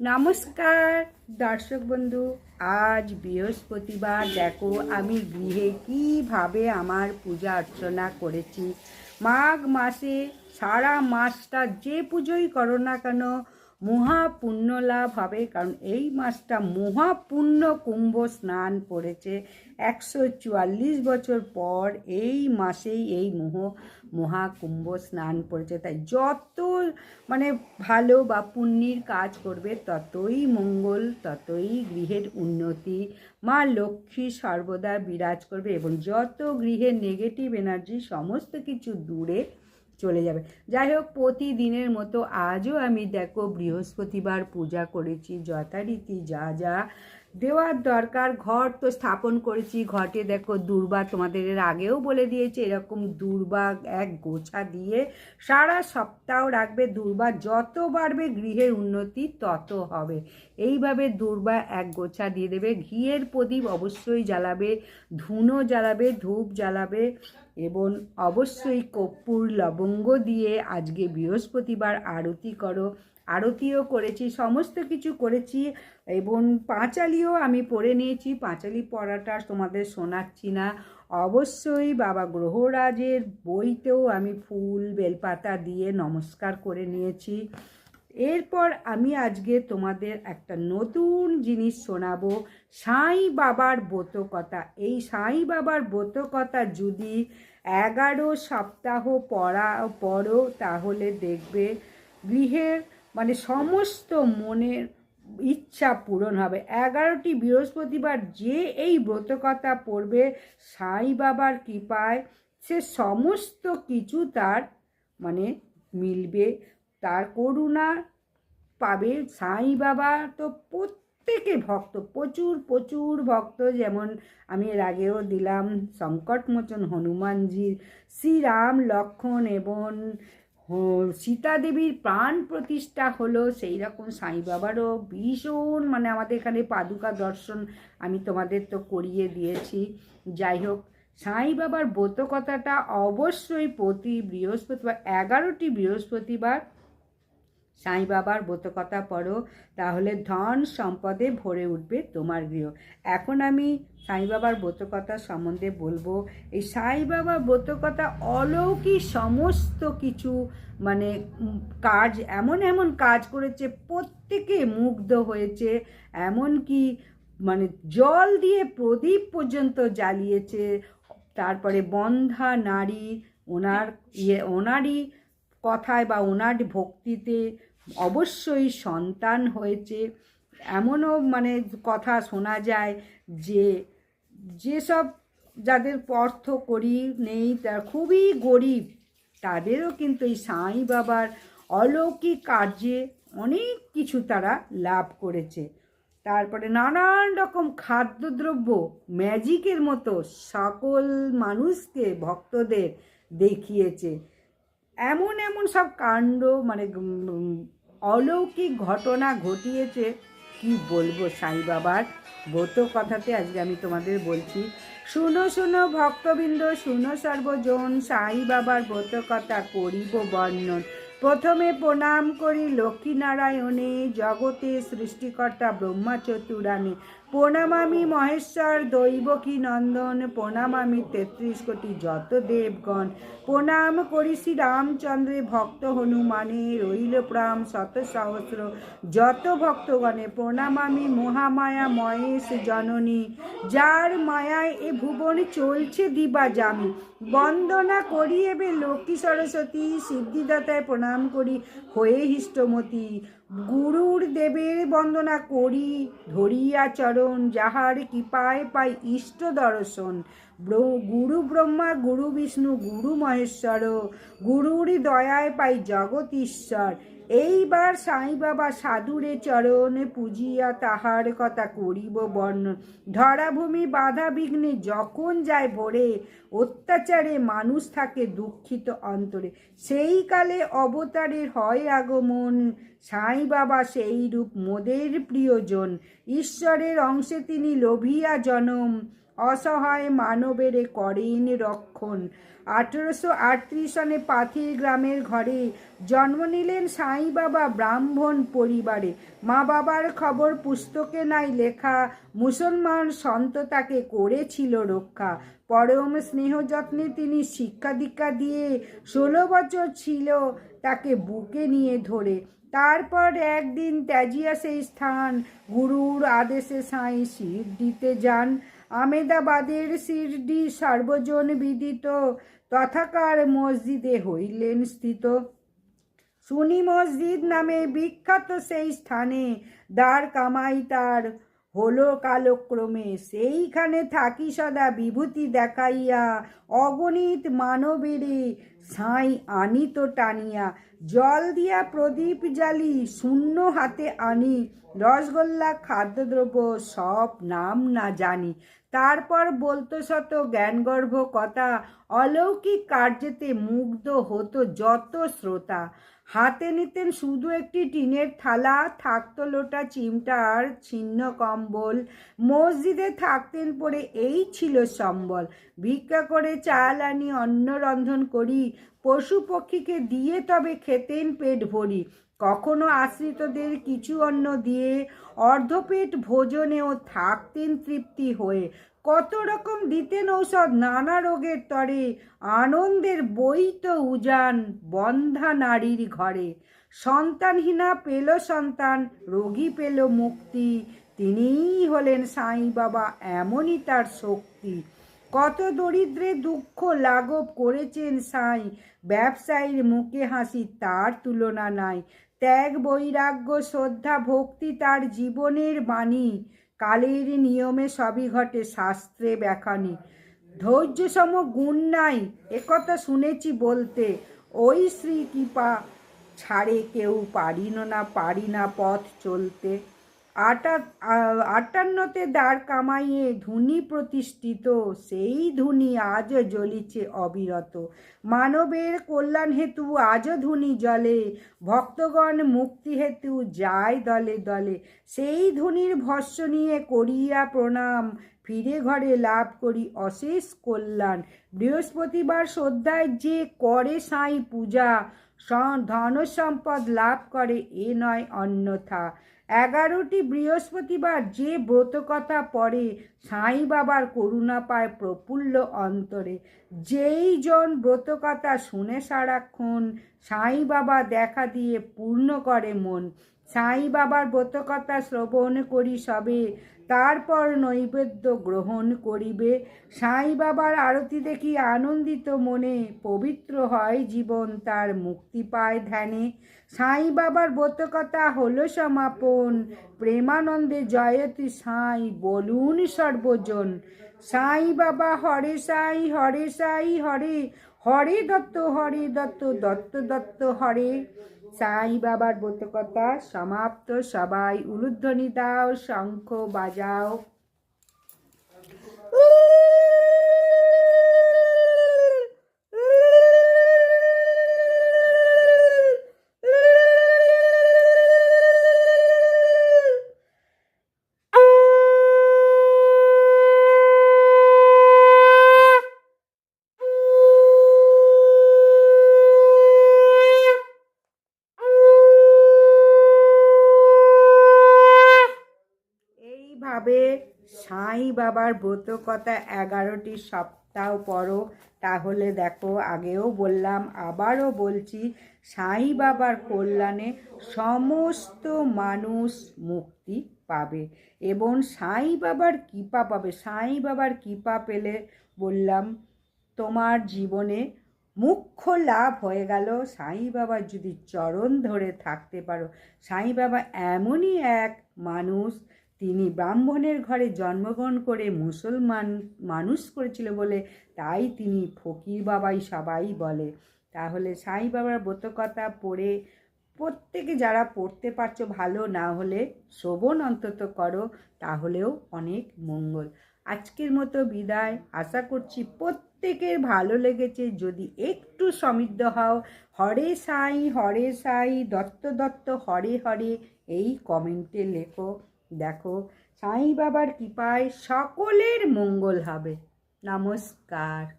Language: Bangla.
নমস্কার, দর্শক বন্ধু, আজ বৃহস্পতিবার। দেখো, আমি গৃহে কীভাবে আমার পূজা অর্চনা করেছি। মাঘ মাসে সারা মাসটা যে পুজোই করো না কেন মহা পুণ্য লাভ হবে কারণ এই মাসটা মহাপুণ্য কুম্ভ স্নান পড়েছে। একশো চুয়াল্লিশ বছর পর এই মাসেই এই মোহ, মহাকুম্ভ স্নান পড়েছে। তাই যত মানে ভালো বা পুণ্যের কাজ করবে, ততই মঙ্গল, ততই গৃহের উন্নতি। মা লক্ষ্মী সর্বদা বিরাজ করবে এবং যত গৃহের নেগেটিভ এনার্জি সমস্ত কিছু দূরে চলে যাবে। যাই হোক, প্রতিদিনের মতো আজও আমি দেখো বৃহস্পতিবার পূজা করেছি, যথারীতি যা যা দেওয়ার দরকার, ঘর তো স্থাপন করেছি। ঘটে দেখো দুর্বা তোমাদের আগেও বলে দিয়েছে, এরকম দুর্বা এক গোছা দিয়ে সারা সপ্তাহ রাখবে। দুর্বা যত বাড়বে, গৃহের উন্নতি তত হবে। এইভাবে দুর্বা এক গোছা দিয়ে দেবে। ঘিয়ের প্রদীপ অবশ্যই জ্বালাবে, ধুনো জ্বালাবে, ধূপ জ্বালাবে। এবং অবশ্যই কর্পূর লবঙ্গ দিয়ে আজকে বৃহস্পতিবার আরতি করো। আরতিও করেছি, সমস্ত কিছু করেছি এবং পাঁচালিও আমি পড়ে নিয়েছি। পাঁচালি পড়াটা তোমাদের শোনাচ্ছি না। অবশ্যই বাবা গ্রহরাজের বইতেও আমি ফুল, বেলপাতা দিয়ে নমস্কার করে নিয়েছি। এরপর আমি আজকে তোমাদের একটা নতুন জিনিস শোনাবো। সাই বাবার ব্রতকথা। এই সাই বাবার ব্রতকথা যদি এগারো সপ্তাহ পড়া, পড়ো, তাহলে দেখবে গৃহের মানে সমস্ত মনের ইচ্ছা পূরণ হবে। এগারোটি বৃহস্পতিবার যে এই ব্রতকথা পড়বে, সাই বাবার কৃপায় সে সমস্ত কিছু তার মানে মিলবে। তার করুণা পাবে। সাই বাবা তো প্রত্যেকে ভক্ত, প্রচুর প্রচুর ভক্ত। যেমন আমি এর আগেও দিলাম সংকটমোচন হনুমানজির শ্রীরাম লক্ষণ এবং সীতা দেবীর প্রাণ প্রতিষ্ঠা হলো। সেই রকম সাই বাবারও ভীষণ মানে আমাদের এখানে পাদুকা দর্শন আমি তোমাদের তো করিয়ে দিয়েছি। যাই হোক, সাই বাবার ব্রত কথাটা অবশ্যই প্রতি বৃহস্পতিবার, এগারোটি বৃহস্পতিবার সাই বাবার ব্রতকথা পড়ো, তাহলে ধন সম্পদে ভরে উঠবে তোমার গৃহ। এখন আমি সাই বাবার ব্রতকথা সম্বন্ধে বলব। এই সাই বাবার ব্রতকথা অলৌকিক সমস্ত কিছু মানে কাজ, এমন এমন কাজ করেছে, প্রত্যেকে মুগ্ধ হয়েছে, এমনকি মানে জল দিয়ে প্রদীপ পর্যন্ত জ্বালিয়েছে। তারপরে বন্ধা নারী, ওনার ইয়ে ওনারই কথায় বা ওনার ভক্তিতে অবশ্যই সন্তান হয়েছে। এমনও মানে কথা শোনা যায় যে, যেসব যাদের অর্থ করি নেই তার খুবই গরিব, তাদেরও কিন্তু এই সাই বাবার অলৌকিক কার্যে অনেক কিছু তারা লাভ করেছে। তারপরে নানান রকম খাদ্যদ্রব্য, ম্যাজিকের মতো সকল মানুষকে ভক্তদের দেখিয়েছে। এমন এমন সব কাণ্ড মানে অলৌকিক ঘটনা ঘটিয়েছে। কি বলব সাই বাবার? ব্রত কথাতে আজকে আমি তোমাদের বলছি, শুনো শুনো ভক্তবৃন্দ, শুনো সর্বজন, সাই বাবার ব্রত কথা করিব বর্ণন। প্রথমে প্রণাম করি লক্ষ্মীনারায়ণে জগতে সৃষ্টিকর্তা ব্রহ্মা চতুরানে প্রণামামি মহেশ্বর দৈবকী নন্দন? প্রণামামি তেত্রিশ কোটি যত দেবগণ। প্রণাম করি শ্রী রামচন্দ্রে ভক্ত হনুমানে, রইল প্রাম শত সহস্র। যত ভক্তগণে প্রণামামি মহামায়া মহেশ জননী। যার মায়ায় এ ভুবন চলছে দিবা জামি বন্দনা করি এবে লক্ষ্মী সরস্বতী, সিদ্ধিদাতায় প্রণাম করি, হয়ে হিষ্টমতি। গুরুর দেবের বন্দনা করি, ধরিয়া চরণ, যাহার কৃপায় পাই ইষ্ট দর্শন। গুরু ব্রহ্মা, গুরু বিষ্ণু, গুরু মহেশ্বর, গুরুর দয়ায় পাই জগতীশ্বর এইবার সাই বাবা সাধুরে চরণে পূজিয়া তাহার কথা করিব বর্ণন ধরাভূমি বাধা বিঘ্নে যখন যায় ভরে, অত্যাচারে মানুষ থাকে দুঃখিত অন্তরে। সেই কালে অবতারের হয় আগমন সাই বাবা সেই রূপ মোদের প্রিয়জন। ঈশ্বরের অংশে তিনি লোভিয়া জনম। অসহায় মানবেরে করেন রক্ষণ। আঠেরোশো আটত্রিশ সনে পাথির গ্রামের ঘরে জন্ম নিলেন সাই বাবা ব্রাহ্মণ পরিবারে। মা বাবার খবর পুস্তকে নাই লেখা, মুসলমান সন্ত তাকে করেছিল রক্ষা। পরম স্নেহ যত্নে তিনি শিক্ষা দীক্ষা দিয়ে ষোলো বছর ছিল তাকে বুকে নিয়ে ধরে। তারপর একদিন ত্যাজিয়া সেই স্থান, গুরুর আদেশে সাই শির দিতে যান। আমেদাবাদের সিরডি সার্বজন বিদিত, তথাকার মসজিদে হইলেন স্থিত। সুনি মসজিদ নামে বিখ্যাত সেই স্থানে দ্বার কামাই তার হলো কালক্রমে। সেইখানে থাকি সদা বিভূতি দেখাইয়া, অগণিত মানবেরে সাই আনিত টানিয়া। জল দিয়া প্রদীপ জ্বালি শূন্য হাতে আনি। রসগোল্লা, খাদ্যদ্রব্য সব নাম না জানি। তারপর বলতো শত জ্ঞানগর্ভ কথা, অলৌকিক কার্যেতে মুগ্ধ হতো যত শ্রোতা। হাতে নিতেন শুধু একটি টিনের থালা, থাকত লোটা চিমটা আর ছিন্ন কম্বল, মসজিদে থাকতেন পরে এই ছিল সম্বল। ভিক্ষা করে চাল আনি, অন্ন রন্ধন করি, পশু পক্ষীকে দিয়ে তবে খেতেন পেট ভরি। কখনো আশ্রিতদের কিছু অন্ন দিয়ে অর্ধপেট ভোজনেও থাকতেন তৃপ্তি হয়ে। কত রকম দিতেন ঔষধ, নানা রোগের তরে। আনন্দের বই তো উজান বন্ধা নারীর ঘরে। সন্তানহীনা পেল সন্তান, রোগী পেল মুক্তি। তিনিই হলেন সাই বাবা, এমনই তার শক্তি। কত দরিদ্রে দুঃখ লাঘব করেছেন সাই। ব্যবসায়ীর মুখে হাসি তার তুলনা নাই। ত্যাগ, বৈরাগ্য, শ্রদ্ধা, ভক্তি তার জীবনের বাণী। কালের নিয়মে সবই ঘটে, শাস্ত্রে ব্যাখানি ধৈর্য সম গুণ নাই একথা শুনেছি বলতে। ওই শ্রী কৃপা ছাড়ে কেউ পারি না পারি না পথ চলতে। আটা আটান্নতে দাঁড় কামাইয়ে ধুনি প্রতিষ্ঠিত, সেই ধুনি আজও জ্বলিছে অবিরত। মানবের কল্যাণ হেতু আজও ধুনি জলে ভক্তগণ মুক্তি হেতু যায় দলে দলে। সেই ধুনির ভস্য নিয়ে করিয়া প্রণাম, ফিরে ঘরে লাভ করি অশেষ কল্যাণ। বৃহস্পতিবার শ্রদ্ধায় যে করে সাই পূজা ধন সম্পদ লাভ করে এ নয় অন্যথা। এগারোটি বৃহস্পতিবার যে ব্রতকথা পড়ে সাই বাবার করুণা পায় প্রফুল্ল অন্তরে। যেই জন ব্রতকথা শুনে সারাক্ষণ সাই বাবা দেখা দিয়ে পূর্ণ করে মন। সাই বাবার ব্রতকথা শ্রবণ করি সবে, তারপর নৈবেদ্য গ্রহণ করিবে। সাই বাবার আরতি দেখি আনন্দিত মনে, পবিত্র হয় জীবন তার মুক্তি পায় ধ্যানে। সাই বাবার ব্রতকথা হলো সমাপন, প্রেমানন্দে জয়তী সাই, বলুন সর্বজন। সাই বাবা, হরে সাই হরে সাই, হরে হরে দত্ত হরে দত্ত দত্ত দত্ত, হরে। সাই বাবার ব্রতকথা সমাপ্ত সবাই, উলুধ্বনি দাও, শঙ্খ বাজাও। সাই বাবার ব্রতকথা এগারোটি সপ্তাহ পরও, তাহলে দেখো আগেও বললাম, আবারও বলছি সাই বাবার কল্যাণে সমস্ত মানুষ মুক্তি পাবে এবং সাই বাবার কৃপা পাবে। সাই বাবার কৃপা পেলে বললাম, তোমার জীবনে মুখ্য লাভ হয়ে গেল। সাই বাবার যদি চরণ ধরে থাকতে পারো সাই বাবা এমনই এক মানুষ তিনি ব্রাহ্মণের ঘরে জন্মগ্রহণ করে মুসলমান মানুষ করেছিল বলে তাই তিনি ফকির বাবাই সবাই বলে। তাহলে সাই বাবার ব্রতকথা পড়ে প্রত্যেকে যারা পড়তে পারছ ভালো, না হলে শ্রবণ অন্তত করো, তাহলেও অনেক মঙ্গল। আজকের মতো বিদায়। আশা করছি প্রত্যেকের ভালো লেগেছে। যদি একটু সমৃদ্ধ হও, হরে সাই হরে সাই, দত্ত দত্ত, হরে হরে, এই কমেন্টে লেখো। দেখো সাই বাবার কৃপায় সকলের মঙ্গল হবে। নমস্কার।